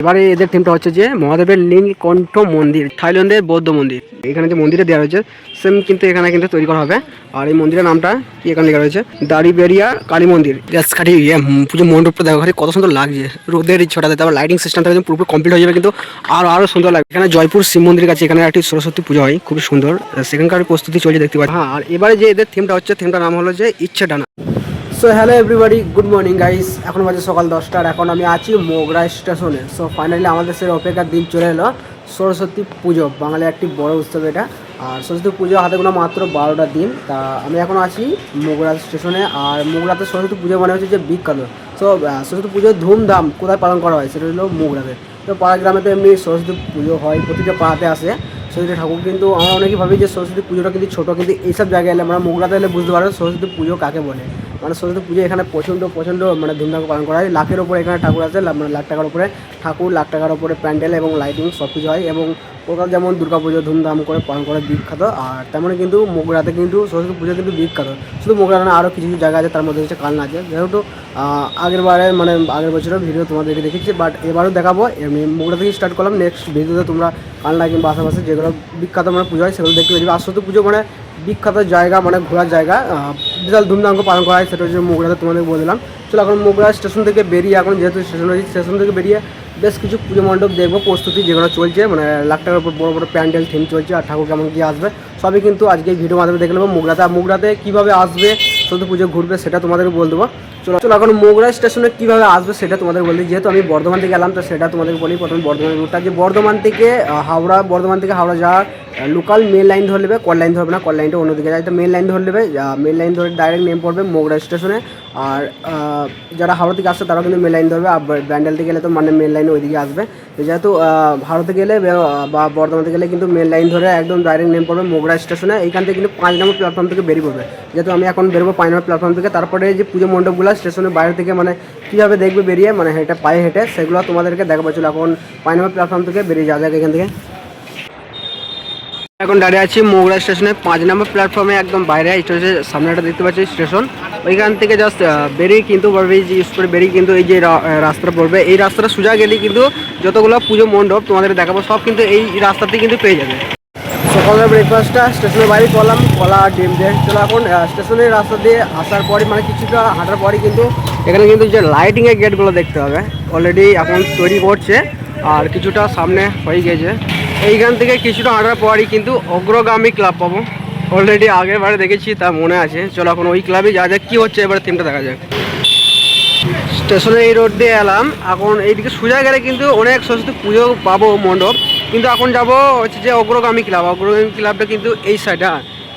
এবারে এদের থিমটা হচ্ছে যে মহাদেবের নীলকণ্ঠ মন্দির, থাইল্যান্ডের বৌদ্ধ মন্দির। এখানে যে মন্দিরে দেওয়া রয়েছে সেম কিন্তু এখানে কিন্তু তৈরি করা হবে। আর এই মন্দিরের নামটা কি এখানে লেখা রয়েছে? দাড়িবেরিয়া কালী মন্দির। জাস্ট ইয়ে পুজো মণ্ডপটা দেখা কত সুন্দর লাগছে। রোদের ছোটাতে, তারপর লাইটিং সিস্টেমটা একদম পুরোপুরি কমপ্লিট হয়ে যাবে, কিন্তু আরও আরও সুন্দর লাগবে। এখানে জয়পুর শিব মন্দির কাছে এখানে একটি সরস্বতী পুজো হয়, খুবই সুন্দর। সেখানকার প্রস্তুতি চলছে, দেখতে পাচ্ছি। হ্যাঁ আর এবারে যে এদের থিমটা হচ্ছে থিমটার নাম হলো যে ইচ্ছে ডানা so hello everybody good morning guys এখন বাজে সকাল দশটার এখন আমি আছি মোগরা স্টেশনে। সো ফাইনালি আমাদের সেই অপেক্ষার দিন চলে এলো। সরস্বতী পুজো, বাঙালির একটি বড় উৎসব এটা। আর সরস্বতী পুজো হাতে গোনা মাত্র বারোটা দিন। তা আমি এখন আছি মোগরা স্টেশনে। আর মোগরাতে সরস্বতী পুজো মানে হচ্ছে যে বিখ্যাত। সো সরস্বতী পুজোর ধুমধাম কোথায় পালন করা হয় সেটা হলো মোগরাতে। তো পাড়া গ্রামে তো এমনি সরস্বতী পুজো হয়, প্রতিটা পাড়াতে আসে। সরস্বতী ঠাকুর কিন্তু আমরা অনেকেই ভাবি যে সরস্বতী পুজোটা কিন্তু ছোটো, কিন্তু এইসব জায়গায় এলে আমরা মোগরাতে এলে বুঝতে পারব সরস্বতী পুজো কাকে বলে। মানে সরস্বতী পুজো এখানে প্রচণ্ড প্রচণ্ড মানে ধুমধাম পালন করা হয়। লাখের ওপরে এখানে ঠাকুর আছে মানে লাখ টাকার উপরে ঠাকুর, লাখ টাকার উপরে প্যান্ডেল এবং লাইটিং সব কিছু হয় এবং কলকাতা যেমন দুর্গা পুজো ধুমধাম করে পালন করে বিখ্যাত, আর তেমনই কিন্তু মোগরাতে কিন্তু সরস্বতী পুজো কিন্তু বিখ্যাত। শুধু মোগরা না আরও কিছু কিছু জায়গা আছে, তার মধ্যে হচ্ছে কালনা আছে। যেহেতু আগের বারে মানে আগের বছরের ভিডিও তোমাদেরকে দেখেছি বাট এবারও দেখাবো। এমনি মোগরা থেকে স্টার্ট করলাম নেক্সট ভিডিওতে তোমরা কালনা কিংবা আশেপাশে যেগুলো বিখ্যাত মানে পুজো হয়, সেগুলো দেখতে পেয়ে আর সরস্বতী পুজো মানে বিখ্যাত জায়গা মানে ঘোরার জায়গা বিশাল ধুমধাম করে পালন করা হয়, সেটা হচ্ছে মোগরাতে তোমাদের বলে দিলাম। চলো এখন মোগরা স্টেশন থেকে বেরিয়ে, এখন যেহেতু স্টেশন রয়েছে, স্টেশন থেকে বেরিয়ে বেশ কিছু পুজো মণ্ডপ দেখব, প্রস্তুতি যেগুলো চলছে মানে লাখ টাকার উপর বড়ো বড়ো প্যান্ডেল থিম চলছে, আর ঠাকুর কেমন কী আসবে, সবই কিন্তু আজকে ভিডিও মাধ্যমে দেখে নেব। মোগরাতে আর মোগরাতে কীভাবে আসবে শুধু পুজো ঘুরবে, সেটা তোমাদের বল দেবো। চলো চলো, এখন মোগরা স্টেশনে কীভাবে আসবে সেটা তোমাদের বলি। যেহেতু আমি বর্ধমান থেকে এলাম, তো সেটা তোমাদের বলি প্রথমে বর্ধমান রুটটা যে বর্ধমান থেকে হাওড়া, বর্ধমান থেকে হাওড়া যাওয়ার লোকাল মেন লাইন ধরে নেবে কল লাইন ধরবে না কল লাইনটা অন্যদিকে যায়। তো মেন লাইন ধরে নেবে মেন লাইন ধরে ডাইরেক্ট নেম পড়বে মোগরা স্টেশনে। আর যারা হাওড়া থেকে আসছে, তারাও কিন্তু মেন লাইন ধরবে। আর ব্যান্ডেলতে গেলে তো মানে মেন লাইনে ওইদিকে আসবে। তো যেহেতু ভারতে গেলে, বে- বা বর্ধমানে গেলে কিন্তু মেন লাইন ধরে একদম ডাইরেক্ট নেম পড়বে মোগরা স্টেশনে। এইখান থেকে কিন্তু পাঁচ নম্বর প্ল্যাটফর্ম থেকে বেরিয়ে পড়বে। যেহেতু আমি এখন বেরোবো পাঁচ নম্বর প্ল্যাটফর্ম থেকে। তারপরে যে পুজো মণ্ডপগুলো স্টেশনের বাইরে থেকে মানে কীভাবে দেখবে বেরিয়ে মানে হেঁটে, পায়ে হেঁটে, সেগুলো তোমাদেরকে দেখাবো। চলো এখন পাঁচ নম্বর প্ল্যাটফর্ম থেকে বেরিয়ে যাওয়া যাক এখান থেকে। এখন দাঁড়িয়ে আছি মোগরা স্টেশনে, পাঁচ নম্বর প্ল্যাটফর্মে একদম বাইরে হচ্ছে সামনেটা দেখতে পাচ্ছি স্টেশন। ওইখান থেকে জাস্ট বেরিয়ে কিন্তু ইউজ করে বেরিয়ে কিন্তু এই যে রাস্তাটা পড়বে। এই রাস্তাটা সোজা গেলেই কিন্তু যতগুলো পুজো মণ্ডপ তোমাদের দেখাবো, সব কিন্তু এই রাস্তাতে কিন্তু পেয়ে যাবে। সকালের ব্রেকফাস্টটা স্টেশনের বাইরে করলাম, কলা, ডিম দিয়ে চলো এখন স্টেশনের রাস্তা দিয়ে আসার পরে মানে কিছুটা হাঁটার পরে কিন্তু এখানে কিন্তু যে লাইটিংয়ের গেটগুলো দেখতে হবে। অলরেডি এখন তৈরি করছে, আর কিছুটা সামনে হয়ে গেছে। এইখান থেকে কিছুটা হাঁটার পরই কিন্তু অগ্রগামী ক্লাব পাবো। অলরেডি আগের বারে দেখেছি, তা মনে আছে। চলো এখন ওই ক্লাবে যা যাক, কী হচ্ছে, এবারে থিমটা দেখা যাক। স্টেশনে এই রোড দিয়ে এলাম। এখন এইদিকে সোজা গেলে কিন্তু অনেক সরস্বতী পুজো পাবো মণ্ডপ। কিন্তু এখন যাব হচ্ছে যে অগ্রগামী ক্লাব। অগ্রগামী ক্লাবটা কিন্তু এই সাইডে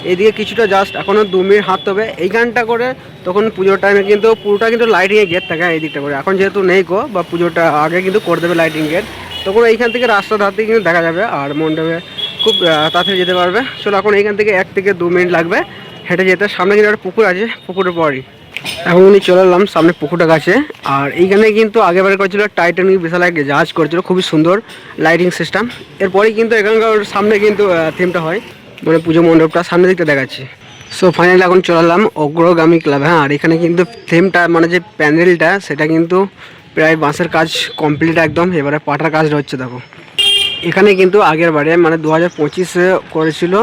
এইদিকে কিছুটা জাস্ট এখনও দু মিনিট হাঁটতে হবে। এইখানটা করে তখন পুজোর টাইমে কিন্তু পুরোটা কিন্তু লাইটিংয়ে গেট থাকে এই দিকটা করে। এখন যেহেতু নেই গো, বা পুজোটা আগে কিন্তু করে দেবে লাইটিং গেট তখন এইখান থেকে রাস্তা ধার থেকে কিন্তু দেখা যাবে আর মণ্ডপে খুব তাড়াতাড়ি যেতে পারবে। চলো এখন এইখান থেকে এক থেকে দু মিনিট লাগবে। হেঁটে যেতে। সামনে কিন্তু একটা পুকুর আছে, পুকুরের পরই। এখন উনি চলে এলাম সামনে পুকুরটা কাছে আর এইখানে কিন্তু আগেবারে করেছিল টাইটানিক বিশাল এক জাহাজ করেছিল, খুবই সুন্দর লাইটিং সিস্টেম এরপরেই কিন্তু এখানকার সামনে কিন্তু থিমটা হয় মানে পুজো মণ্ডপটা সামনের দিকটা দেখাচ্ছি। সো ফাইনালি এখন চলে এলাম অগ্রগামী ক্লাব হ্যাঁ আর এখানে কিন্তু থিমটা মানে যে প্যান্ডেলটা সেটা কিন্তু প্রায় বাঁশের কাজ কমপ্লিট একদম। এবারে পাটার কাজটা হচ্ছে, দেখো। এখানে কিন্তু আগের বারে মানে দু হাজার পঁচিশে করেছিল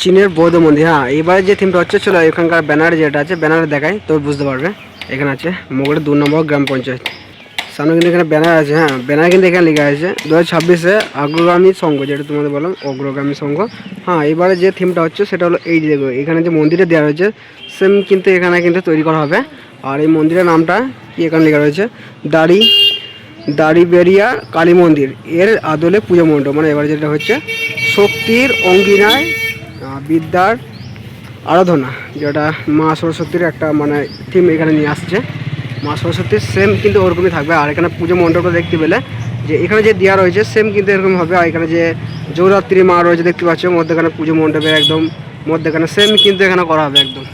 চীনের বৌদ্ধ মন্দির হ্যাঁ এবারে যে থিমটা হচ্ছে, চলো এখানকার ব্যানার যেটা আছে ব্যানারে দেখাই, তো বুঝতে পারবে। এখানে আছে মোগড়ে দু নম্বর গ্রাম পঞ্চায়েত। সামনে কিন্তু এখানে ব্যানার আছে হ্যাঁ ব্যানার কিন্তু এখানে লেখা আছে। দু হাজার ছাব্বিশে অগ্রগামী সংঘ, যেটা তোমাদের বললাম, অগ্রগামী সংঘ। হ্যাঁ এবারে যে থিমটা হচ্ছে, সেটা হলো এই দেখো, এখানে যে মন্দিরে দেওয়া রয়েছে সেম কিন্তু এখানে কিন্তু তৈরি করা হবে। আর এই মন্দিরের নামটা কি এখানে লেখা রয়েছে? দাড়ি দাড়িবেরিয়া কালী মন্দির। এর আদলে পুজো মণ্ডপ মানে এবারে যেটা হচ্ছে, শক্তির অঙ্গিনায় বিদ্যার আরাধনা, যেটা মা সরস্বতীর একটা মানে থিম এখানে নিয়ে আসছে। মা সরস্বতীর সেম কিন্তু ওরকমই থাকবে। আর এখানে পুজো মণ্ডপটা দেখতে পেলে যে এখানে যে দেওয়া রয়েছে সেম কিন্তু এরকম হবে। আর এখানে যে জৌরাত্রী মা রয়েছে, দেখতে পাচ্ছ, মধ্যেখানে পুজো মণ্ডপের একদম মধ্যেখানে সেম কিন্তু এখানে করা হবে একদম।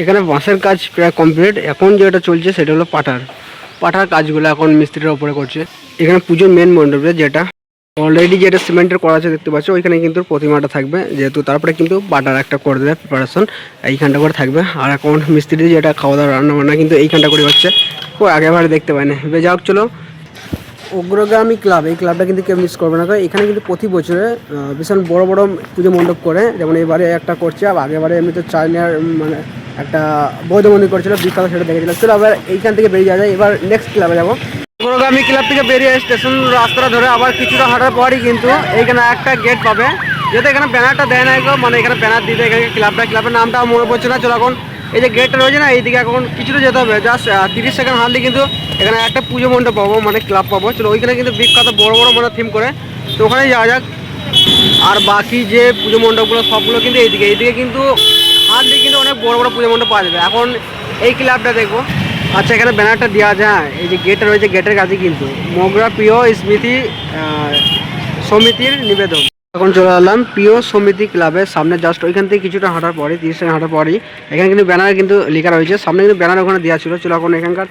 এখানে বাঁশের কাজ প্রায় কমপ্লিট এখন যেটা চলছে সেটা হলো পাটার। পাটার কাজগুলো এখন মিস্ত্রির ওপরে করছে। এখানে পুজোর মেন মণ্ডপে যেটা অলরেডি যেটা সিমেন্টের করা আছে দেখতে পাচ্ছ, ওইখানে কিন্তু প্রতিমাটা থাকবে। যেহেতু তারপরে কিন্তু বাটার একটা করে দেবে প্রিপারেশন এইখানটা করে থাকবে। আর এখন মিস্ত্রি যেটা খাওয়া দাওয়া রান্না বান্না কিন্তু এইখানটা করে হচ্ছে। ও আগেবারে দেখতে পাই না। এবার যাক, চলো। অগ্রগামী ক্লাব, এই ক্লাবটা কিন্তু কেউ মিস করবে না। কারণ এখানে কিন্তু প্রতি বছরে ভীষণ বড় বড় পুজো মণ্ডপ করে। যেমন এবারে একটা করছে আর আগেবারে এমনি তো চাইনার মানে একটা বৌদ্ধ মন্দির করছিল, বিখ্যাত সেটা দেখেছিলাম চলো আবার এইখান থেকে বেরিয়ে যাওয়া যায়। এবার নেক্সট ক্লাবে যাব। অগ্রগামী ক্লাব থেকে বেরিয়ে স্টেশন রাস্তাটা ধরে আবার কিছুটা হাঁটার পরই কিন্তু এইখানে একটা গেট পাবে। যেহেতু এখানে ব্যানারটা দেয় না মানে এখানে ব্যানার দিতে এখানে ক্লাবটা ক্লাবের নামটা মনে পড়ছে না। চলো এখন এই যে গেটটা রয়েছে না, এইদিকে এখন কিছুটা যেতে হবে। জাস্ট তিরিশ সেকেন্ড হাঁটলে কিন্তু এখানে একটা পুজো মণ্ডপ পাবো মানে ক্লাব পাবো। চলো ওইখানে কিন্তু বিখ্যাত বড় বড় মানে থিম করে। তো ওখানে যাওয়া যাক। আর বাকি যে পুজো মণ্ডপগুলো, সবগুলো কিন্তু এইদিকে। এইদিকে কিন্তু অনেক বড় বড় পুজো মণ্ডপ পাওয়া যাবে। এখন এই ক্লাবটা দেখব। আচ্ছা এখানে ব্যানারটা দেওয়া যায় এই যে গেটটা রয়েছে গেটের কাছে কিন্তু। মগরা প্রিয় স্মৃতি সমিতির নিবেদন। এখন চলে এলাম প্রিয় সমিতি ক্লাবের সামনে। জাস্ট ওইখান থেকে কিছুটা হাঁটার পরে, তিরিশ সেকেন্ড হাঁটার পরেই, এখানে কিন্তু ব্যানার কিন্তু লেখা রয়েছে। সামনে কিন্তু ব্যানার ওখানে দেওয়া ছিল। চলো এখন এখানকার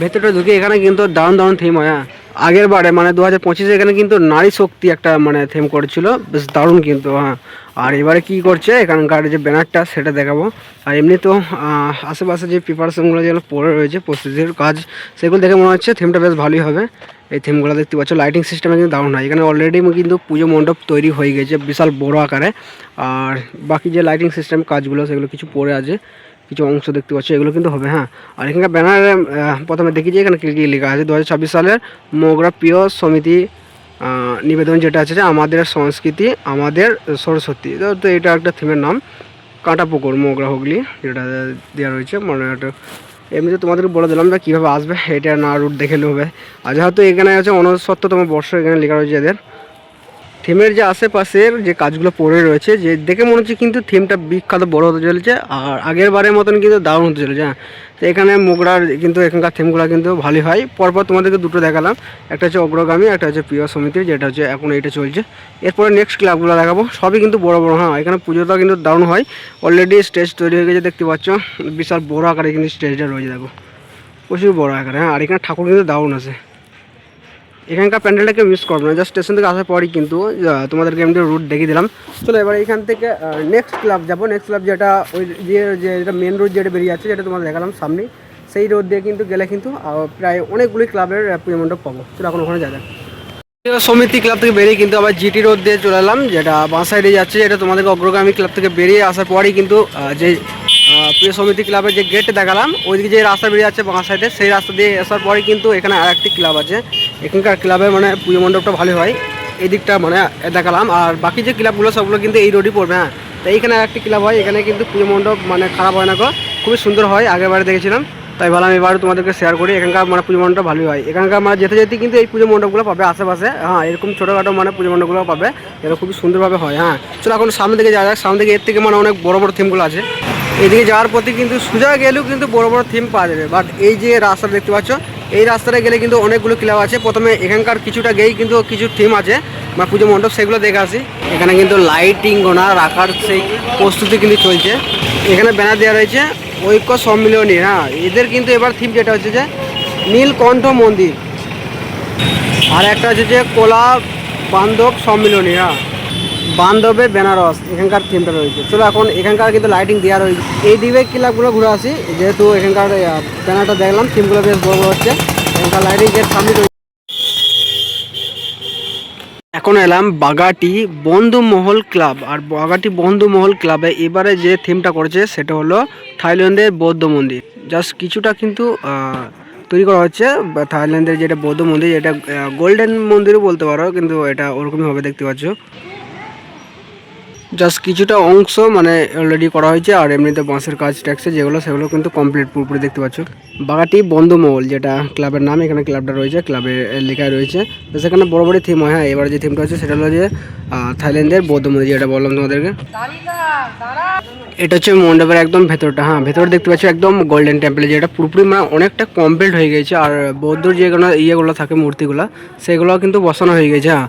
ভেতরটা ঢুকে এখানে কিন্তু দারুণ দারুণ থিম হয় হ্যাঁ। আগের বারে মানে দু হাজার পঁচিশে এখানে কিন্তু নারী শক্তি একটা মানে থেম করেছিল। বেশ দারুণ কিন্তু হ্যাঁ। আর এবারে কি করছে, এখানকার যে ব্যানারটা, সেটা দেখাবো। আর এমনি তো আশেপাশে যে প্রিপারেশনগুলো যেগুলো পড়ে রয়েছে প্রস্তুতির কাজ, সেগুলো দেখে মনে হচ্ছে থিমটা বেশ ভালোই হবে। এই থিমগুলো দেখতে পাচ্ছ লাইটিং সিস্টেমে কিন্তু দারুণ হয়। এখানে অলরেডি কিন্তু পুজো মণ্ডপ তৈরি হয়ে গেছে, বিশাল বড় আকারে। আর বাকি যে লাইটিং সিস্টেম কাজগুলো, সেগুলো কিছু পড়ে আছে। কিছু অংশ দেখতে পাচ্ছ, এগুলো কিন্তু হবে হ্যাঁ। আর এখানকার ব্যানারে প্রথমে দেখি যে এখানে কী লেখা আছে, দু হাজার ছাব্বিশ সালের মোগরা প্রিয় সমিতি নিবেদন যেটা আছে যে আমাদের সংস্কৃতি, আমাদের সরস্বতী। তো এটা একটা থিমের নাম কাঁটা পুকুর মোগরা হুগলি, যেটা দেওয়া রয়েছে। মানে একটা এমনিতে তোমাদেরকে বলে দিলাম যে কীভাবে আসবে, এটা না রুট দেখে নেবে। আর যেহেতু এখানে আছে উনসত্তরতম বর্ষ, এখানে লেখা রয়েছে এদের। থিমের যে আশেপাশের যে কাজগুলো পড়ে রয়েছে, যে দেখে মনে হচ্ছে কিন্তু থিমটা বিখ্যাত, বড় হতে চলেছে, আর আগের বারের মতন কিন্তু দারুণ হতে চলেছে হ্যাঁ। তো এখানে মোগরার কিন্তু এখানকার থিমগুলো কিন্তু ভালোই হয়। পরপর তোমাদেরকে দুটো দেখালাম, একটা হচ্ছে অগ্রগামী, একটা হচ্ছে প্রিয় সমিতির, যেটা হচ্ছে এখন এইটা চলছে। এরপরে নেক্সট ক্লাবগুলো দেখাবো, সবই কিন্তু বড় বড় হ্যাঁ। এখানে পুজোটা কিন্তু দারুণ হয়। অলরেডি স্টেজ তৈরি হয়ে গেছে, দেখতে পাচ্ছ। বিশাল বড় আকারে কিন্তু স্টেজটা রয়েছে, দেখো। প্রচুর বড় আকারে হ্যাঁ। আর এখানে ঠাকুর কিন্তু দারুণ আছে। এখানকার প্যান্ডেলটাকে মিস করব না। জাস্ট স্টেশন থেকে আসার পরই কিন্তু তোমাদেরকে এমনি রুট দেখিয়ে দিলাম। চলো এবার এখান থেকে নেক্সট ক্লাব যাব। নেক্সট ক্লাব যেটা ওই যে যেটা মেন রোড যেটা বেরিয়ে যাচ্ছে, যেটা তোমাদের দেখালাম সামনে, সেই রোড দিয়ে কিন্তু গেলে কিন্তু প্রায় অনেকগুলি ক্লাবের পুজো মণ্ডপ পাবো। চলো এখন ওখানে যাবে সমিতি ক্লাব থেকে বেরিয়ে কিন্তু আবার জিটি রোড দিয়ে চলে এলাম, যেটা বাঁ সাইডে যাচ্ছে, যেটা তোমাদেরকে অগ্রগামী ক্লাব থেকে বেরিয়ে আসার পরই কিন্তু যে প্রিয় সমিতি ক্লাবের যে গেট দেখালাম, ওইদিকে যে রাস্তা বেরিয়ে যাচ্ছে বাঁ সাইডে সেই রাস্তা দিয়ে আসার পরে কিন্তু এখানে আর একটি ক্লাব আছে। এখানকার ক্লাবে মানে পুজো মণ্ডপটা ভালো হয়। এই দিকটা মানে দেখালাম। আর বাকি যে ক্লাবগুলো, সবগুলো কিন্তু এই রোডই পড়বে হ্যাঁ। তো এইখানে একটি ক্লাব হয়, এখানে কিন্তু পুজো মণ্ডপ মানে খারাপ হয় না গো। খুবই সুন্দর হয়, আগের বারে দেখেছিলাম। তাই ভাবলাম এবার তোমাদেরকে শেয়ার করি। এখানকার মানে পুজো মণ্ডপ ভালোই হয়। এখানকার মানে যেতে যেতে কিন্তু এই পুজো মণ্ডপগুলো পাবে আশেপাশে। হ্যাঁ এরকম ছোটোখাটো মানে পুজো মণ্ডপগুলো পাবে। যেটা খুবই সুন্দরভাবে হয় হ্যাঁ। চলো এখন সামনে দিকে যাওয়া যাক। সামনে দিকে এর থেকে মানে অনেক বড় বড় থিমগুলো আছে। এদিকে যাওয়ার প্রতি কিন্তু সোজা গেলেও কিন্তু বড় বড় থিম পাওয়া যাবে। বাট এই যে রাস্তা দেখতে পাচ্ছ এই রাস্তাটা গেলে কিন্তু অনেকগুলো ক্লাব আছে। প্রথমে এখানকার কিছুটা গেই কিন্তু কিছু থিম আছে, বা পুজো মণ্ডপ, সেগুলো দেখে আসি। এখানে কিন্তু লাইটিং গোনা রাখার সেই প্রস্তুতি কিন্তু চলছে। এখানে ব্যানার দেওয়া রয়েছে, ঐক্য সম্মিলনী। হ্যাঁ এদের কিন্তু এবার থিম যেটা হচ্ছে যে, নীলকণ্ঠ মন্দির। আর একটা হচ্ছে যে কোলা বান্ধব সম্মিলনী। হ্যাঁ বান্ধবে, বেনারস, এখানকার থিমটা রয়েছে। চলো এখন এখানকার কিন্তু লাইটিং দেওয়া রয়েছে। এই দিকে ক্লাবগুলো ঘুরে আসি, যেহেতু এখানকার ব্যানারটা দেখলাম থিমগুলো বেশ বড় বড় হচ্ছে। এখানকার লাইটিং এর সামনে রয়েছে। এখন এলাম বাগাটি বন্ধুমহল ক্লাব আর বাগাটি বন্ধুমহল ক্লাবে এবারে যে থিমটা করেছে, সেটা হলো থাইল্যান্ডের বৌদ্ধ মন্দির। জাস্ট কিছুটা কিন্তু তৈরি করা হচ্ছে থাইল্যান্ডের যেটা বৌদ্ধ মন্দির এটা গোল্ডেন মন্দিরও বলতে পারো, কিন্তু এটা ওরকমই হবে, দেখতে পাচ্ছ। জাস্ট কিছুটা অংশ মানে অলরেডি করা হয়েছে, আর এমনিতে বাঁশের কাজ ট্যাক্সে যেগুলো, সেগুলো কিন্তু কমপ্লিট পুরোপুরি দেখতে পাচ্ছ। বাগাটি বন্ধুমহল, যেটা ক্লাবের নাম, এখানে ক্লাবটা রয়েছে, ক্লাবে লেখা রয়েছে। তো সেখানে বড় বড় থিম হয়। হ্যাঁ এবার যে থিমটা হচ্ছে, সেটা হলো যে থাইল্যান্ডের বৌদ্ধ মন্দির যেটা বললাম তোমাদেরকে। এটা হচ্ছে মণ্ডপের একদম ভেতরটা। হ্যাঁ ভেতরে দেখতে পাচ্ছ, একদম গোল্ডেন টেম্পল যেটা পুরোপুরি মানে অনেকটা কমপ্লিট হয়ে গেছে। আর বৌদ্ধর যেগুলো ইয়েগুলো থাকে, মূর্তিগুলো সেগুলো কিন্তু বসানো হয়ে গেছে। হ্যাঁ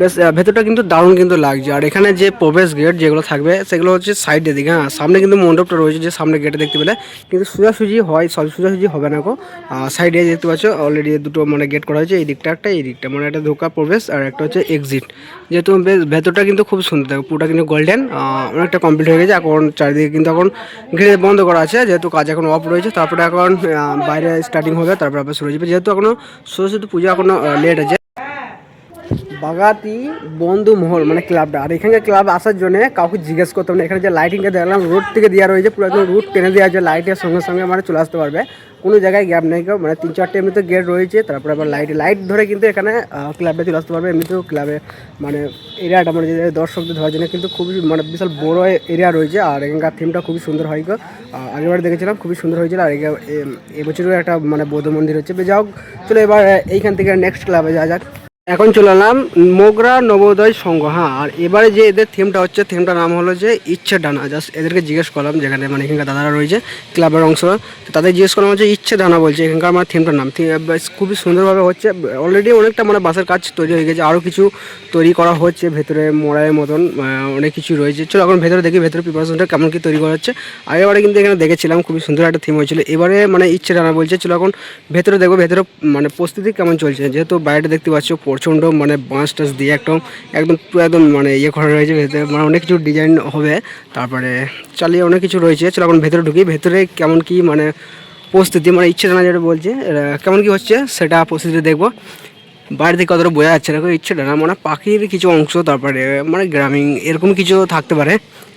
বেশ ভেতরটা কিন্তু দারুণ কিন্তু লাগছে। আর এখানে যে প্রবেশ গেট যেগুলো থাকবে, সেগুলো হচ্ছে সাইডের দিকে। হ্যাঁ সামনে কিন্তু মণ্ডপটা রয়েছে যে সামনে গেটে দেখতে পেলে। কিন্তু সোজাসুজি হয়, সব সোজাসুজি হবে না গো। সাইডে দেখতে পাচ্ছ অলরেডি দুটো মানে গেট করা হয়েছে, এই দিকটা একটা, এই দিকটা। মানে একটা ঢোকা প্রবেশ আর একটা হচ্ছে এক্সিট যেহেতু বেশ, ভেতরটা কিন্তু খুব সুন্দর থাকে পুরোটা কিন্তু গোল্ডেন অনেকটা কমপ্লিট হয়ে গেছে। এখন চারিদিকে কিন্তু এখন ঘিরে বন্ধ করা আছে, যেহেতু কাজ এখন অফ রয়েছে। তারপরে এখন বাইরে স্টার্টিং হবে, তারপরে আবার শুরু হয়ে যাবে। যেহেতু এখনও সরস্বতী পুজো এখনও লেট আছে। বাগাতি বন্ধু মহল মানে ক্লাবটা আর এখানে ক্লাব আসার জন্য কাউকে জিজ্ঞেস করতাম না। এখানে যে লাইটিংটা দেখলাম রোড থেকে দেওয়া রয়েছে পুরো একদম রুট টেনে দেওয়া আছে। লাইটের সঙ্গে সঙ্গে মানে চলে আসতে পারবে। কোনো জায়গায় গ্যাপ নেই কেউ। মানে তিন চারটে এমনিতে গেট রয়েছে তারপরে আবার লাইট লাইট ধরে কিন্তু এখানে ক্লাবে চলে আসতে পারবে। এমনিতেও ক্লাবে মানে এরিয়াটা মানে যে দর্শকদের ধরার জন্য কিন্তু খুবই মানে বিশাল বড় এরিয়া রয়েছে। আর এখানকার থিমটা খুবই সুন্দর হয় গো। আহ, আগেরবার দেখেছিলাম খুবই সুন্দর হয়েছিল। আর এবছরও একটা মানে বৌদ্ধ মন্দির হচ্ছে। বেশ হোক চলো এবার এইখান থেকে নেক্সট ক্লাবে যাওয়া যাক। এখন চলে এলাম মোগরা নবোদয় সংঘ হ্যাঁ আর এবারে যে এদের থিমটা হচ্ছে থিমটার নাম হলো যে ইচ্ছে ডানা। জাস্ট এদেরকে জিজ্ঞেস করলাম, যেখানে মানে এখানকার দাদারা রয়েছে, ক্লাবের অংশ তাদের জিজ্ঞেস করলাম হচ্ছে ইচ্ছে ডানা বলছে, এখানকার আমার থিমটার নাম। খুবই সুন্দরভাবে হচ্ছে অলরেডি অনেকটা মানে বাসের কাজ তৈরি হয়ে গেছে আরও কিছু তৈরি করা হচ্ছে, ভেতরে মোড়াইয়ের মতন অনেক কিছু রয়েছে। চলো এখন ভেতরে দেখি, ভেতরে প্রিপারেশনটা কেমন কি তৈরি করা হচ্ছে। আগেবারে কিন্তু এখানে দেখেছিলাম, খুবই সুন্দর একটা থিম হয়েছিল। এবারে মানে ইচ্ছে ডানা বলছে, চলো এখন ভেতরে দেখব, ভেতরে মানে প্রস্তুতি কেমন চলছে, যেহেতু বাইরে দেখতে পাচ্ছ প্রচণ্ড মানে বাঁশ টাস দিয়ে একদম একদম একদম মানে ইয়ে করা রয়েছে, ভেতরে মানে অনেক কিছু ডিজাইন হবে। তারপরে চালিয়ে অনেক কিছু রয়েছে, চলো এখন ভেতরে ঢুকি, ভেতরে কেমন কি মানে প্রস্তুতি মানে ইচ্ছে ডানা যেটা বলছে কেমন কি হচ্ছে সেটা প্রস্তুতি দেখব। বাইরে থেকে কতটা বোঝা যাচ্ছে না, কোনো ইচ্ছে না মানে পাখির কিছু অংশ, তারপরে মানে গ্রামীণ, এরকম কিছু থাকতে পারে।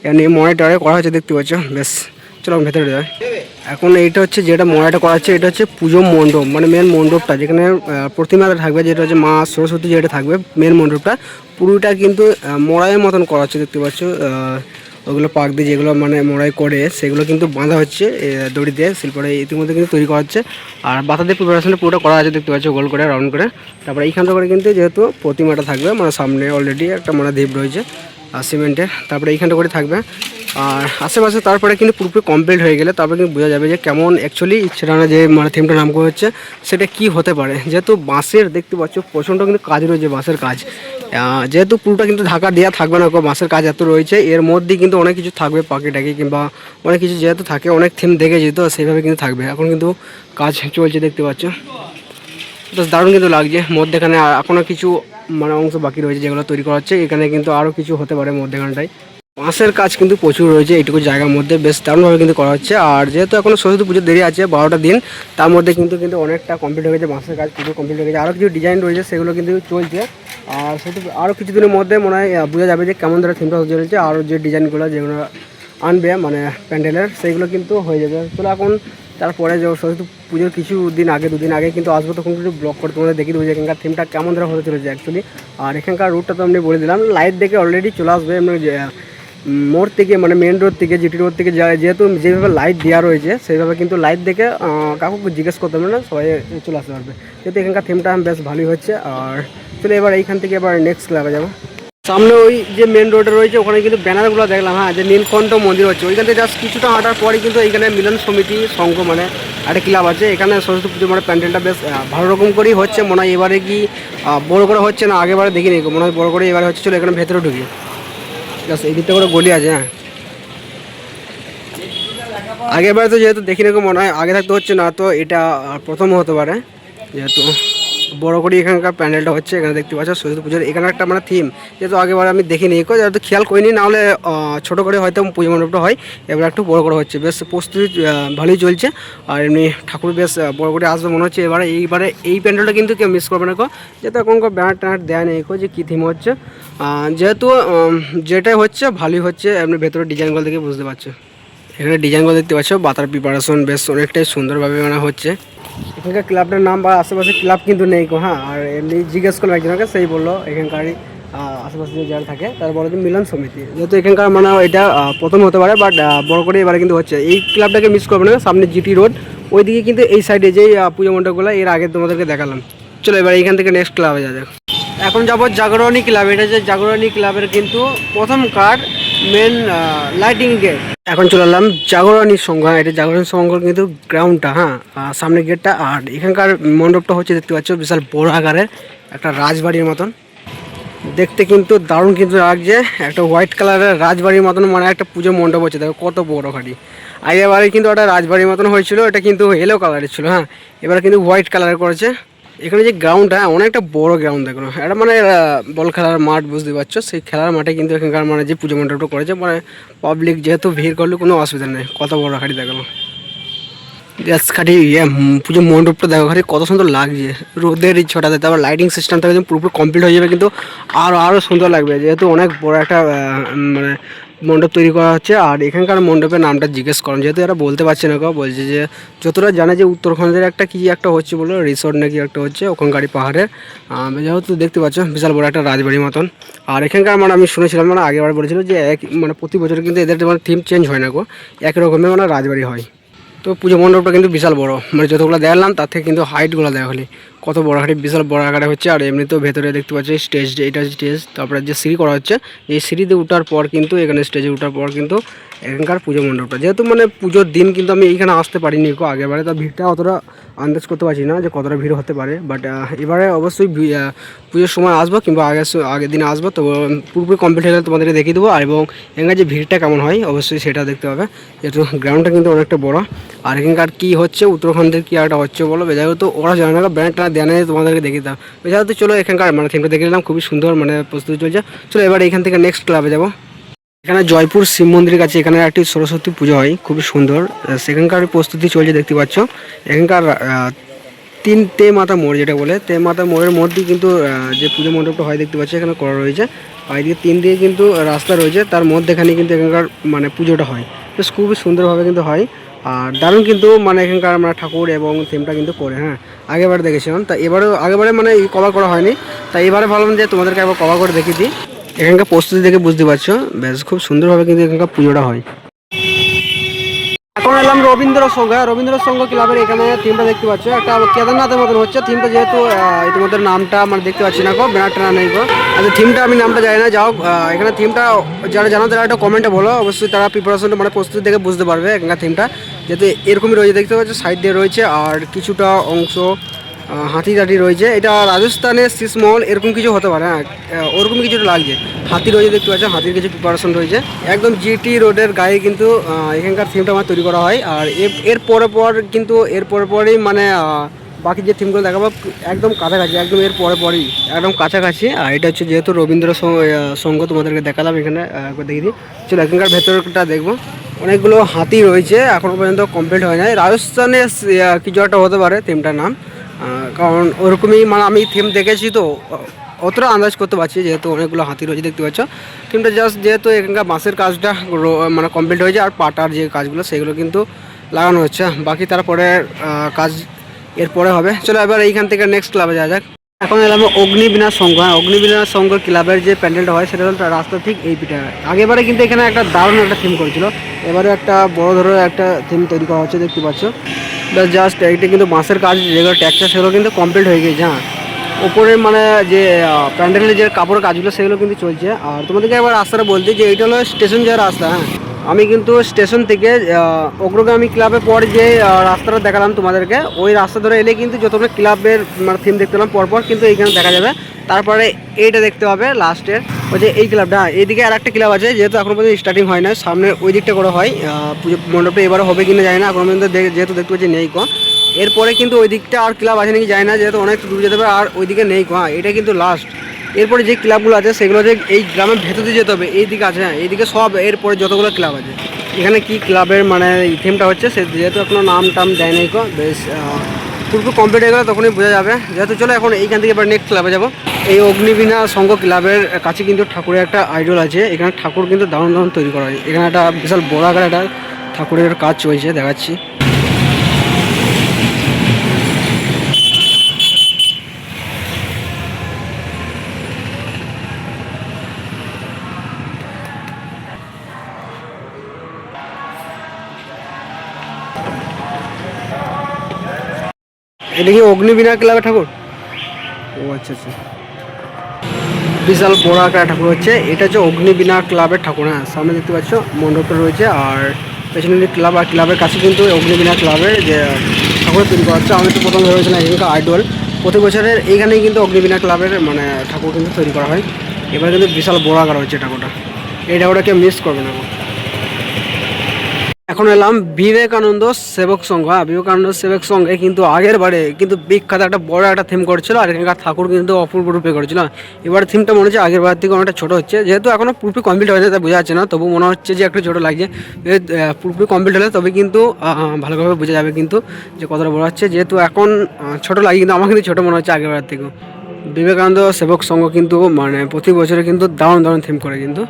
এমনি মনিটরে করা হচ্ছে দেখতে পাচ্ছ বেশ চলো ভেতরে যাই এখন এইটা হচ্ছে যেটা মনিটর করা হচ্ছে এটা হচ্ছে পুজো মণ্ডপ মানে মেন মণ্ডপটা, যেখানে প্রতিমাটা থাকবে, যেটা হচ্ছে মা সরস্বতী যেটা থাকবে মেন মণ্ডপটা, পুরোটা কিন্তু মড়াইয়ের মতন করা হচ্ছে দেখতে পাচ্ছ ওগুলো পাক দিয়ে যেগুলো মানে মোড়াই করে, সেগুলো কিন্তু বাঁধা হচ্ছে দড়ি দিয়ে, শিল্পটা ইতিমধ্যে কিন্তু তৈরি করা হচ্ছে, আর বাতাদের প্রিপারেশনটা পুরোটা করা আছে, দেখতে পাচ্ছ, গোল করে রাউন্ড করে, তারপরে এইখানটা করে কিন্তু যেহেতু প্রতিমাটা থাকবে মানে সামনে অলরেডি একটা মানে দ্বীপ রয়েছে সিমেন্টের। তারপরে এইখানটা করে থাকবে। আর আশেপাশে তারপরে কিন্তু পুরোপুরি কমপ্লিট হয়ে গেলে তারপরে কিন্তু বোঝা যাবে যে কেমন অ্যাকচুয়ালি ইচ্ছেটানা যে মানে থিমটা নাম করা হচ্ছে, সেটা কি হতে পারে। যেহেতু বাঁশের দেখতে পাচ্ছ, প্রচণ্ড কিন্তু কাজ রয়েছে বাঁশের কাজ। যেহেতু পুরোটা কিন্তু ঢাকা দেওয়া থাকবে না, বাঁশের কাজ এত রয়েছে, এর মধ্যে কিন্তু অনেক কিছু থাকবে পাখি টাকি কিংবা অনেক কিছু যেহেতু থাকে, অনেক থিম দেখেছি তো, সেইভাবে কিন্তু থাকবে। এখন কিন্তু কাজ চলছে দেখতে পাচ্ছ। বেশ দারুণ কিন্তু লাগছে। মধ্যেখানে আর এখনও কিছু মানে অংশ বাকি রয়েছে যেগুলো তৈরি করা হচ্ছে। এখানে কিন্তু আরও কিছু হতে পারে মধ্যেখানটায়। বাঁশের কাজ কিন্তু প্রচুর রয়েছে এইটুকু জায়গার মধ্যে। বেশ দারুণভাবে কিন্তু করা হচ্ছে। আর যেহেতু এখনও সরস্বতী পুজোর দেরি আছে, বারোটা দিন, তার মধ্যে কিন্তু কিন্তু অনেকটা কমপ্লিট হয়ে গেছে, বাঁশের কাজ পুরো কমপ্লিট হয়ে গেছে। আরও কিছু ডিজাইন রয়েছে, সেগুলো কিন্তু চলছে। আর সেটা আরও কিছুদিনের মধ্যে মনে হয় বোঝা যাবে যে কেমন ধরে থিমটা চলেছে। আরও যে ডিজাইনগুলো যেগুলো আনবে মানে প্যান্ডেলের সেইগুলো কিন্তু হয়ে যাবে। চলো এখন তারপরে সরস্বতী পুজোর কিছু দিন আগে, দুদিন আগে কিন্তু আসব, তখন কিন্তু ব্লগ করে তোমাদের দেখিয়ে দেবো যে এখানকার থিমটা কেমন ধরে হতে চলেছে অ্যাকচুয়ালি আর এখানকার রুটটা তো আমি বলে দিলাম লাইট দেখে অলরেডি চলে আসবে এমনি মোড় থেকে মানে মেন রোড থেকে জিটি রোড থেকে যেহেতু যেভাবে লাইট দেওয়া রয়েছে, সেইভাবে কিন্তু লাইট দেখে কাউকে জিজ্ঞেস করতে হবে না, সবাই চলে আসতে পারবে। যেহেতু এখানকার থিমটা বেশ ভালোই হচ্ছে, আর চলে এবার এইখান থেকে এবার নেক্সট ক্লাবে যাব। সামনে ওই যে মেন রোডে রয়েছে, ওখানে কিন্তু ব্যানারগুলো দেখলাম হ্যাঁ যে নীলকণ্ঠ মন্দির হচ্ছে। ওইখান থেকে জাস্ট কিছুটা হাঁটার পরে কিন্তু এইখানে মিলন সমিতি সংঘ মানে একটা ক্লাব আছে। এখানে সরস্বতী পুজো মানে প্যান্ডেলটা বেশ ভালো রকম করেই হচ্ছে। মনে হয় এবারে কি বড় করে হচ্ছে না আগেবারে দেখিনি। মনে হয় বড় করে এবারে হচ্ছে চলো এখানে ভেতরে ঢুকি। জাস্ট এই দিকটা করে গলি আছে হ্যাঁ। আগেরবারে তো যেহেতু দেখি নাকি মনে হয় আগে থাকতে হচ্ছে না, তো এটা প্রথম হতে পারে, যেহেতু। বড় করে এখানকার প্যান্ডেলটা হচ্ছে, এখানে দেখতে পাচ্ছ সরস্বতী পুজোর। এখানে একটা মানে থিম যেহেতু আগেবার আমি দেখিনি কো যেহেতু খেয়াল করিনি নাহলে ছোটো করে হয়তো পুজো মণ্ডপটা হয়, এবার একটু বড় করে হচ্ছে। বেশ প্রস্তুতি ভালোই চলছে, আর এমনি ঠাকুর বেশ বড় করে আসবে মনে হচ্ছে এবারে। এইবারে এই প্যান্ডেলটা কিন্তু কেউ মিস করবে না কো যেহেতু এখন ব্যানার ট্যানার দেয় নেই কো যে কী থিম হচ্ছে। যেহেতু যেটাই হচ্ছে, ভালোই হচ্ছে, এমনি ভেতরে ডিজাইনগুলো দেখে বুঝতে পারছ। এখানে ডিজাইনগুলো দেখতে পাচ্ছ বাতার প্রিপারেশন বেশ অনেকটাই সুন্দরভাবে মানে হচ্ছে। এখানকার ক্লাবটার নাম বা আশেপাশে ক্লাব কিন্তু নেই হ্যাঁ। আর এমনি জিজ্ঞেস করলাম একজনকে সেই বলল এখানকারই আশেপাশে যে যারা থাকে, তারা বলে যে মিলন সমিতি। যেহেতু এখানকার মানে এটা প্রথম হতে পারে বাট বড় করে এবারে কিন্তু হচ্ছে। এই ক্লাবটাকে মিস করবে না, সামনে জিটি রোড। ওইদিকে কিন্তু এই সাইডে যেই পুজো মণ্ডপগুলো, এর আগে তোমাদেরকে দেখালাম। চলো এবার এখান থেকে নেক্সট ক্লাবে যা এখন যাব জাগরণী ক্লাব এটা যে জাগরণী ক্লাবের কিন্তু প্রথম কার্ড মেন লাইটিং গেট এখন চলে এলাম জাগরণী সংঘ হ্যাঁ এটা জাগরণী সংঘ কিন্তু গ্রাউন্ডটা হ্যাঁ সামনে গেটটা আর এখানকার মণ্ডপটা হচ্ছে দেখতে পাচ্ছ বিশাল বড় আকারের একটা রাজবাড়ির মতন। দেখতে কিন্তু দারুণ কিন্তু লাগছে, একটা হোয়াইট কালারের রাজবাড়ির মতন মানে একটা পুজো মণ্ডপ হচ্ছে, দেখো কত বড় খাটি। আগেবারে কিন্তু ওটা রাজবাড়ির মতন হয়েছিল, এটা কিন্তু এলো কালারের ছিল হ্যাঁ এবার কিন্তু হোয়াইট কালার করেছে। এখানে যে গ্রাউন্ডটা অনেকটা বড় গ্রাউন্ড দেখো। এটা মানে বল খেলার মাঠ, বুঝতে পারছ? সেই খেলার মাঠে কিন্তু এখানকার মানে যে পুজো মণ্ডপটা করেছে মানে পাবলিক যেহেতু ভিড় করলে কোনো অসুবিধা নেই। কত বড় খাটি দেখাল গ্যাস খাটি ইয়ে পুজো মণ্ডপটা দেখো, খাটি কত সুন্দর লাগছে। রোদের এই ছটাতে, তারপর লাইটিং সিস্টেমটা একদম পুরোপুরি কমপ্লিট হয়ে যাবে, কিন্তু আরও আরও সুন্দর লাগবে। যেহেতু অনেক বড় একটা মানে মণ্ডপ তৈরি করা হচ্ছে আর এখানকার মণ্ডপের নামটা জিজ্ঞেস করেন। যেহেতু এরা বলতে পারছে না কেউ, বলছে যে যতটা জানে যে উত্তরাখণ্ডের একটা কী একটা হচ্ছে বলো রিসোর্ট নাকি একটা হচ্ছে, ওখানকারই পাহাড়ের। যেহেতু দেখতে পাচ্ছ, বিশাল বড় একটা রাজবাড়ির মতন। আর এখানকার মানে আমি শুনেছিলাম মানে আগেবার বলেছিল যে এক মানে প্রতি বছর কিন্তু এদের মানে থিম চেঞ্জ হয় না গো, একই রকমের মানে রাজবাড়ি হয়। তো পুজো মণ্ডপটা কিন্তু বিশাল বড় মানে যতগুলো দেখলাম তার থেকে কিন্তু হাইটগুলো দেখা হলে কত বড় হাঁটি বিশাল বড় আকারে হচ্ছে, আর এমনিতেও ভেতরে দেখতে পাচ্ছি স্টেজ এটা স্টেজ তারপরে যে সিঁড়ি করা হচ্ছে, এই সিঁড়িতে ওঠার পর কিন্তু, এখানে স্টেজে ওঠার পর কিন্তু এখানকার পুজো মণ্ডপটা। যেহেতু মানে পুজোর দিন কিন্তু আমি এইখানে আসতে পারিনি আগেবারে তো ভিড়টা অতটা আন্দাজ করতে পারছি না যে কতটা ভিড় হতে পারে বাট এবারে অবশ্যই পুজোর সময় আসব, কিংবা আগের আগের দিনে আসব, তো পুরোপুরি কমপ্লিট হয়ে গেলে তোমাদেরকে দেখিয়ে দেবো, আর এবং এখানকার যে ভিড়টা কেমন হয়, অবশ্যই সেটা দেখতে হবে। যেহেতু গ্রাউন্ডটা কিন্তু অনেকটা বড়, আর এখানকার কী হচ্ছে, উত্তরাখণ্ডের কী একটা হচ্ছে বলো বেজায় তো ওরা জানে না ব্র্যান্ডটা দেয় তোমাদেরকে দেখিয়ে দাও বেজায় তো চলো এখানকার মানে থিমটা দেখে নিলাম, খুবই সুন্দর মানে প্রস্তুতি চলছে। চলো এবার এখান থেকে নেক্সট ক্লাবে যাব। এখানে জয়পুর শিব মন্দিরের কাছে এখানে একটি সরস্বতী পুজো হয়, খুবই সুন্দর। সেখানকার প্রস্তুতি চলছে, দেখতে পাচ্ছ। এখানকার তিন তে মাতা মোড় যেটা বলে, তে মাতা মোড়ের মধ্যেই কিন্তু যে পুজো মণ্ডপটা হয়, দেখতে পাচ্ছি, এখানে করা রয়েছে। আর এদিকে তিন দিকে কিন্তু রাস্তা রয়েছে, তার মধ্যেখানে কিন্তু এখানকার মানে পুজোটা হয়। বেশ খুবই সুন্দরভাবে কিন্তু হয়। আর দারুণ কিন্তু মানে এখানকার মানে ঠাকুর এবং থিমটা কিন্তু করে হ্যাঁ। আগেবার দেখেছিলাম তা এবারেও, আগেবারে মানে কভার করা হয়নি। তাই এবারে ভাবলাম যে তোমাদেরকে একবার কভার করে দেখিয়ে দিই। এখানকার প্রস্তুতি দেখে বুঝতে পারছ, বেশ খুব সুন্দরভাবে কিন্তু এখানকার পুজোটা হয়। এখন এলাম রবীন্দ্র সংঘ। রবীন্দ্র সংঘ ক্লাবের এখানে থিমটা দেখতে পাচ্ছ। একটা কেদারনাথের মতন হচ্ছে। থিমটা যেহেতু ইতিমধ্যে নামটা মানে দেখতে পাচ্ছি না গো ব্যানারটা না নেই গো। আচ্ছা থিমটা আমি নামটা জানি না। যাও এখানে থিমটা যারা জানো তারা একটা কমেন্টে বলো। অবশ্যই তারা প্রিপারেশনটা মানে প্রস্তুতি দেখে বুঝতে পারবে এখানকার থিমটা যেহেতু এরকমই রয়েছে, দেখতে পাচ্ছ, সাইড দিয়ে রয়েছে আর কিছুটা অংশ হাতি টাটি রয়েছে। এটা রাজস্থানের শীষমহল এরকম কিছু হতে পারে হ্যাঁ ওরকম কিছুটা লাগছে। হাতি রয়েছে, দেখতে পাচ্ছ, হাতির কিছু প্রিপারেশন রয়েছে। একদম জিটি রোডের গায়ে কিন্তু এখানকার থিমটা আমার তৈরি করা হয়। আর এর- পরে পর কিন্তু, এর পরে পরেই মানে বাকি যে থিমগুলো দেখাবো একদম কাছাকাছি একদম এর পরে পরেই। একদম কাছাকাছি। আর এটা হচ্ছে যেহেতু রবীন্দ্র সং- আহ, সংঘ তোমাদেরকে দেখালাম এখানে একবার দিই। চলো এখানকার ভেতরটা দেখব। অনেকগুলো হাতি রয়েছে এখনও পর্যন্ত কমপ্লিট হয় নাই। রাজস্থানে কিছু একটা হতে পারে থিমটার নাম। কারণ ওরকমই মানে আমি থিম দেখেছি তো অতটা আন্দাজ করতে পারছি যেহেতু অনেকগুলো হাতি রয়েছে দেখতে পাচ্ছ। থিমটা জাস্ট যেহেতু এখানকার বাঁশের কাজটা মানে কমপ্লিট হয়েছে আর পাটার যে কাজগুলো সেগুলো কিন্তু লাগানো হচ্ছে। বাকি তারপরে কাজ এরপরে হবে। চলো এবার এইখান থেকে নেক্সট ক্লাবে যাওয়া যাক। এখন এলাম অগ্নিবীণা সংঘ। হ্যাঁ অগ্নিবীণা সংঘ ক্লাবের যে প্যান্ডেলটা হয়, সেটা হলো রাস্তা ঠিক এই পিঠে। আগেবারে কিন্তু এখানে একটা দারুণ একটা থিম করেছিল। এবারে একটা বড় ধরনের একটা থিম তৈরি করা হচ্ছে, দেখতে পাচ্ছ। জাস্ট এইটা কিন্তু বাঁশের কাজ যেগুলো ট্যাক্সচার সেগুলো কিন্তু কমপ্লিট হয়ে গেছে হ্যাঁ। ওপরে মানে যে প্যান্ডেলের যে কাপড়ের কাজগুলো, সেগুলো কিন্তু চলছে। আর তোমাদেরকে একবার রাস্তাটা বলতে যে, এইটা হলো স্টেশন যাওয়ার রাস্তা হ্যাঁ। আমি কিন্তু স্টেশন থেকে অগ্রগামী ক্লাবের পর যে রাস্তাটা দেখালাম তোমাদেরকে ওই রাস্তা ধরে এলে কিন্তু যতগুলো ক্লাবের মানে থিম দেখতে পেলাম পরপর কিন্তু এইখানে দেখা যাবে। তারপরে এইটা দেখতে হবে লাস্টের ওই যে এই ক্লাবটা হ্যাঁ, এইদিকে আর একটা ক্লাব আছে যেহেতু এখনও পর্যন্ত স্টার্টিং হয় না সামনে ওই দিকটা করে হয় পুজো মণ্ডপটা এবারও হবে কিনা যায় না এখন পর্যন্ত যেহেতু দেখতে পাচ্ছি নেই কো। এরপরে কিন্তু ওই দিকটা আর ক্লাব আছে নাকি যায় না যেহেতু অনেক দূর যেতে হবে আর ওইদিকে নেই কো হ্যাঁ এটা কিন্তু লাস্ট এরপরে যে ক্লাবগুলো আছে সেগুলো যে এই গ্রামের ভেতর দিয়ে যেতে হবে এই দিকে আছে হ্যাঁ এইদিকে সব এরপরে যতগুলো ক্লাব আছে। এখানে কি ক্লাবের মানে থিমটা হচ্ছে সে যেহেতু এখনও নাম টাম দেয় নাই কো বেশ আহ, পুরো কমপ্লিট হয়ে গেলে তখনই বোঝা যাবে। যেহেতু চলো এখন এইখান থেকে এবার নেক্সট ক্লাবে যাব। এই অগ্নিবীণা সংঘ ক্লাবের কাছে কিন্তু ঠাকুরের একটা আইডল আছে। এখানে ঠাকুর কিন্তু দারুণ দারুণ তৈরি করা হয়। এখানে একটা বিশাল বড় আকার একটা ঠাকুরের কাজ চলছে দেখাচ্ছি। এটা কি অগ্নিবীণা ক্লাবের ঠাকুর? ও আচ্ছা আচ্ছা। বিশাল বড় আকার ঠাকুর হচ্ছে। এটা হচ্ছে অগ্নিবীণা ক্লাবের ঠাকুর হ্যাঁ সামনে দেখতে পাচ্ছ মণ্ডপটা রয়েছে। আর পেছনে যে ক্লাব আর ক্লাবের কাছে কিন্তু অগ্নিবীণা ক্লাবের যে ঠাকুর তৈরি করা হচ্ছে আমি তো প্রথম ভেবেছিলাম এখানকার আইডল প্রতি বছরের এইখানেই কিন্তু অগ্নিবীণা ক্লাবের মানে ঠাকুর কিন্তু তৈরি করা হয়। এবার কিন্তু বিশাল বড় আকার হচ্ছে ঠাকুরটা। এই ঠাকুরটা কেউ মিস করবে না। এখন এলাম বিবেকানন্দ সেবক সংঘ। হ্যাঁ বিবেকানন্দ সেবক সংঘে কিন্তু আগের বারে কিন্তু বিখ্যাত একটা বড় একটা থিম করেছিল, আর এখানকার ঠাকুর কিন্তু অপূর্ব রূপে করেছিল। এবার থিমটা মনে হচ্ছে আগের বার থেকে অনেকটা ছোট হচ্ছে। যেহেতু এখনও পুরোপুরি কমপ্লিট হয়েছে তা বোঝা যাচ্ছে না। তবু মনে হচ্ছে যে একটু ছোট লাগছে। পুরোপুরি কমপ্লিট হলে তবে কিন্তু ভালোভাবে বোঝা যাবে কিন্তু যে কতটা বড় হচ্ছে। যেহেতু এখন ছোট লাগে কিন্তু, আমার কিন্তু ছোটো মনে হচ্ছে আগের বার থেকেও। বিবেকানন্দ সেবক সংঘ কিন্তু মানে প্রতি বছরে কিন্তু দারুণ দারুণ থিম করে কিন্তু।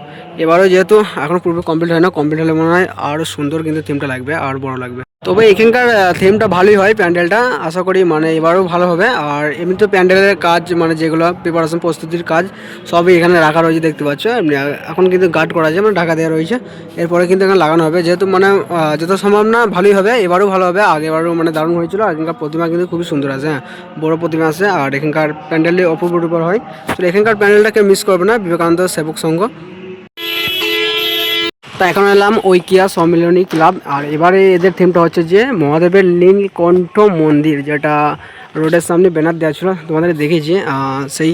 এবারও যেহেতু এখন পুরো কমপ্লিট হয় না কমপ্লিট হলে মনে হয় আরও সুন্দর কিন্তু থিমটা লাগবে, আর বড় লাগবে। তবে এখানকার থিমটা ভালোই হয় প্যান্ডেলটা। আশা করি মানে এবারও ভালো হবে। আর এমনি তো প্যান্ডেলের কাজ মানে যেগুলো প্রিপারেশন প্রস্তুতির কাজ, সবই এখানে রাখা রয়েছে দেখতে পাচ্ছ। এমনি এখন কিন্তু গার্ড করা আছে মানে ঢাকা দেওয়া রয়েছে। এরপরে কিন্তু এখানে লাগানো হবে। যেহেতু মানে যত সম্ভব না, ভালোই হবে। এবারও ভালো হবে। আগেবারও মানে দারুণ হয়েছিল। আর এখানকার প্রতিমা কিন্তু খুবই সুন্দর আছে হ্যাঁ। বড় প্রতিমা আছে, আর এখানকার প্যান্ডেলটি অপূর্ব হয়। তো এখানকার প্যান্ডেলটাকে মিস করবে না। বিবেকানন্দ সেবক সংঘ। তা এখন এলাম ঐকিয়া সম্মিলনী ক্লাব, আর এবারে এদের থিমটা হচ্ছে যে মহাদেবের নীলকণ্ঠ মন্দির, যেটা রোডের সামনে ব্যানার দেওয়া ছিল, তোমাদের দেখেছি। সেই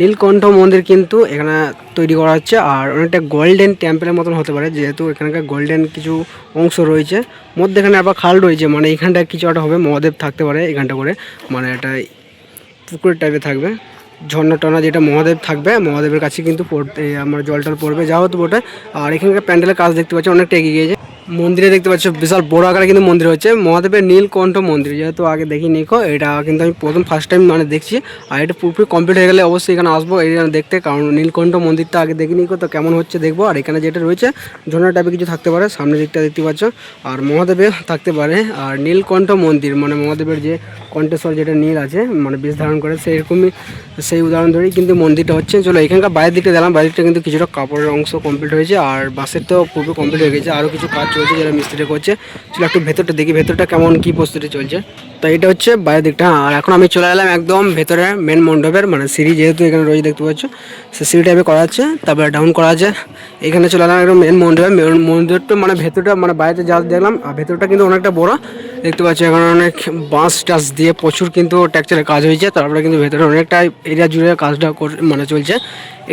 নীলকণ্ঠ মন্দির কিন্তু এখানে তৈরি করা হচ্ছে, আর অনেকটা গোল্ডেন টেম্পলের মতন হতে পারে, যেহেতু এখানকার গোল্ডেন কিছু অংশ রয়েছে। মধ্যেখানে আবার খাল রয়েছে মানে এখানটা কিছু একটা হবে, মহাদেব থাকতে পারে এখানটা করে মানে এটা পুকুরের টাইপের থাকবে। ঝর্ণা টর্না যেটা মহাদেব থাকবে, মহাদেবের কাছে কিন্তু পড়তে, আমার জল টল পড়বে যা হতো বটে। আর এখানকার প্যান্ডেলের কাজ দেখতে পাচ্ছি অনেকটা এগিয়ে গিয়েছে। মন্দিরে দেখতে পাচ্ছ, বিশাল বড় আকারে কিন্তু মন্দির হচ্ছে মহাদেবের নীলকণ্ঠ মন্দির, যেহেতু আগে দেখিনি কো এটা কিন্তু আমি প্রথম ফার্স্ট টাইম মানে দেখছি। আর এটা পুরোপুরি কমপ্লিট হয়ে গেলে অবশ্যই এখানে আসব এখানে দেখতে, কারণ নীলকণ্ঠ মন্দিরটা আগে দেখিনি কো তো কেমন হচ্ছে দেখব। আর এখানে যেটা রয়েছে, ঝর্ণা টাইপের কিছু থাকতে পারে, সামনের দিকটা দেখতে পাচ্ছ। আর মহাদেবে থাকতে পারে, আর নীলকণ্ঠ মন্দির মানে মহাদেবের যে কণ্ঠেশ্বর যেটা নীল আছে মানে বেশ ধারণ করে সেরকমই সেই উদাহরণ ধরেই কিন্তু মন্দিরটা হচ্ছে। চলো, এখানকার বাইরের দিকটা দিলাম বাইরের দিকটা কিন্তু কিছুটা কাপড়ের অংশ কমপ্লিট হয়েছে, আর বাসের তো পুরো কমপ্লিট হয়ে গেছে আরও কিছু কাজ চলছে যেটা মিস্ত্রি করছে। চলো একটু ভেতরটা দেখি, ভেতরটা কেমন, কি প্রস্তুতি চলছে। তো এটা হচ্ছে বাইরের দিকটা আর এখন আমি চলে এলাম একদম ভেতরে মেন মণ্ডপের মানে সিঁড়ি যেহেতু এখানে রয়েছে, দেখতে পাচ্ছ। সে সিঁড়ি টাইপে করা আছে তারপরে ডাউন করা আছে। এখানে চলে এলাম একদম মেন মণ্ডপে মেন মন্দিরটা মানে ভেতরটা মানে বাইরে যা দেখলাম, আর ভেতরটা কিন্তু অনেকটা বড়। দেখতে পাচ্ছি এখানে অনেক বাঁশ টাস দিয়ে প্রচুর কিন্তু টেক্সচারের কাজ হয়েছে, তারপরে কিন্তু ভেতরে অনেকটা এরিয়া জুড়ে কাজটা মানে চলছে।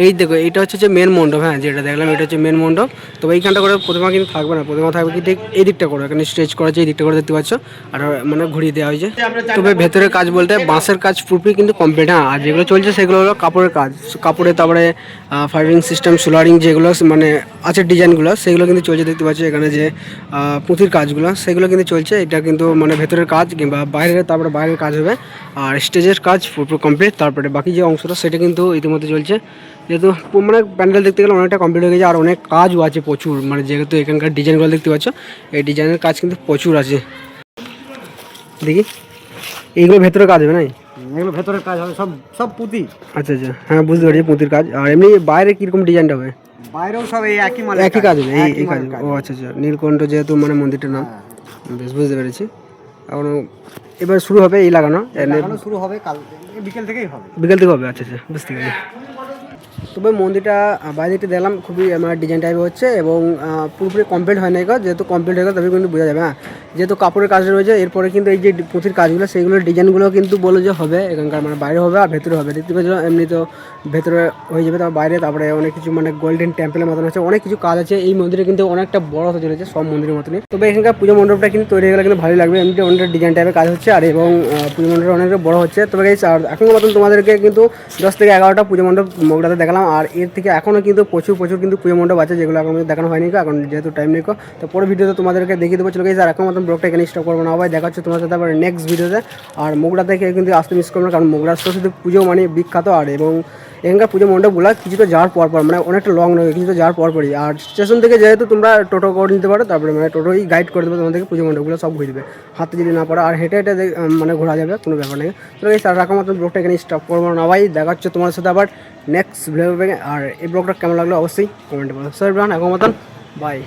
এই দেখো, এইটা হচ্ছে যে মেন মণ্ডপ হ্যাঁ যেটা দেখলাম, এটা হচ্ছে মেন মণ্ডপ। তবে এইখানটা করে প্রতিমা কিন্তু থাকবে না, প্রতিমা থাকবে কি এই দিকটা করে, এখানে স্টেজ করা আছে, এই দিকটা করে দেখতে পাচ্ছ। আর মানে ঘুরিয়ে দেওয়া হয়েছে। তবে ভেতরের কাজ বলতে বাঁশের কাজ পুরোপুরি কিন্তু কমপ্লিট হ্যাঁ। আর যেগুলো চলছে সেগুলো হলো কাপড়ের কাজ। কাপড়ে তারপরে ফায়ারিং সিস্টেম সোলারিং যেগুলো মানে আছে ডিজাইনগুলো, সেগুলো কিন্তু চলছে, দেখতে পাচ্ছ এখানে যে পুঁথির কাজগুলো, সেগুলো কিন্তু চলছে। এটা কিন্তু মানে ভেতরের কাজ কিংবা বাইরের, তারপরে বাইরের কাজ হবে। আর স্টেজের কাজ পুরোপুরি কমপ্লিট তারপরে বাকি যে অংশটা, সেটা কিন্তু ইতিমধ্যে চলছে। যেহেতু মানে প্যান্ডেল দেখতে গেলে অনেকটা কমপ্লিট হয়ে গেছে আর অনেক কাজও আছে প্রচুর। মানে যেহেতু এখানকার ডিজাইনগুলো দেখতে পাচ্ছ এই ডিজাইনের কাজ কিন্তু প্রচুর আছে। দেখি এইগুলো ভেতরে কাজ হবে নাই? এগুলো ভেতরের কাজ হবে সব সব পুঁতি। আচ্ছা আচ্ছা। হ্যাঁ বুঝতে পারছি পুঁতির কাজ। আর এমনি বাইরে কীরকম ডিজাইনটা হবে? বাইরেও সব এই একই মাল একই কাজ হবে এই এই কাজ ও আচ্ছা আচ্ছা। নীলকণ্ঠ যেহেতু মানে মন্দিরটার নাম। বেশ বুঝতে পেরেছি। এখন এবার শুরু হবে এই লাগানো শুরু হবে কাল বিকেল থেকেই হবে। বিকেল থেকে হবে আচ্ছা আচ্ছা। বুঝতে পেরেছি। তবে মন্দিরটা বাইরে থেকে দেখলাম খুবই আমার ডিজাইন টাইপের হচ্ছে এবং পুরোপুরি কমপ্লিট হয় না যেহেতু কমপ্লিট হয়ে গেল তবে কিন্তু বোঝা যাবে হ্যাঁ। যেহেতু কাপড়ের কাজ রয়েছে, এরপরে কিন্তু এই যে পুঁথির কাজগুলো সেইগুলোর ডিজাইনগুলো কিন্তু বলো যে হবে, এখানকার মানে বাইরে হবে আর ভেতরে হবে। দেখতে পাচ্ছ এমনি তো ভেতরে হয়ে যাবে, তারপর বাইরে, তারপরে অনেক কিছু মানে গোল্ডেন টেম্পলের মতন আছে, অনেক কিছু কাজ আছে। এই মন্দিরে কিন্তু অনেকটা বড় হতে চলেছে, সব মন্দিরের মতনই। তবে এখানকার পুজো মণ্ডপটা কিন্তু তৈরি হয়ে গেলে কিন্তু ভালোই লাগবে, এমনিতে অনেকটা ডিজাইন টাইপের কাজ হচ্ছে, আর এবং পুজো মণ্ডপটা অনেকটা বড় হচ্ছে। তবে এখনকার মতন তোমাদেরকে কিন্তু দশ থেকে এগারোটা পুজো মণ্ডপ মোগরাতে দেখালাম। আর এর থেকে এখনও কিন্তু প্রচুর প্রচুর কিন্তু পুজো মণ্ডপ আছে যেগুলো এখন দেখানো হয়নি এখন যেহেতু টাইম নেই। তো পরে ভিডিওতে তোমাদেরকে দেখিয়ে দেবো, চলে গেছে আর এখন মতন ব্লগটা এখানে স্টপ করব না, আবার দেখা হচ্ছে তোমার সাথে আবার নেক্সট ভিডিওতে আর মোগরা থেকে কিন্তু আসতে মিস করব না, কারণ মোগরা সরস্বতী পুজো মানে বিখ্যাত, আর এবং এখানকার পুজো মণ্ডপগুলো কিছুটা যাওয়ার পর পর মানে অনেকটা লং নয়, কিছুটা যাওয়ার পর পরই। আর স্টেশন থেকে যেহেতু তোমরা টোটো করে নিতে পারো, তারপরে মানে টোটোই গাইড করে দেবে তোমাদেরকে পুজো মণ্ডপগুলো, সব ঘুরে দেবে। হাতে যদি না পড়ে, আর হেঁটে হেঁটে মানে ঘোরা যাবে, কোনো ব্যাপার নেই। তো এই তার রাখার মতন ব্লগটা এখানে স্টপ করব না, ভাই, দেখা হচ্ছে তোমার সাথে আবার নেক্সট ভিডিও আর এই ব্লগটা কেমন লাগল অবশ্যই কমেন্টে বলো। স্যার এখন মতন বাই।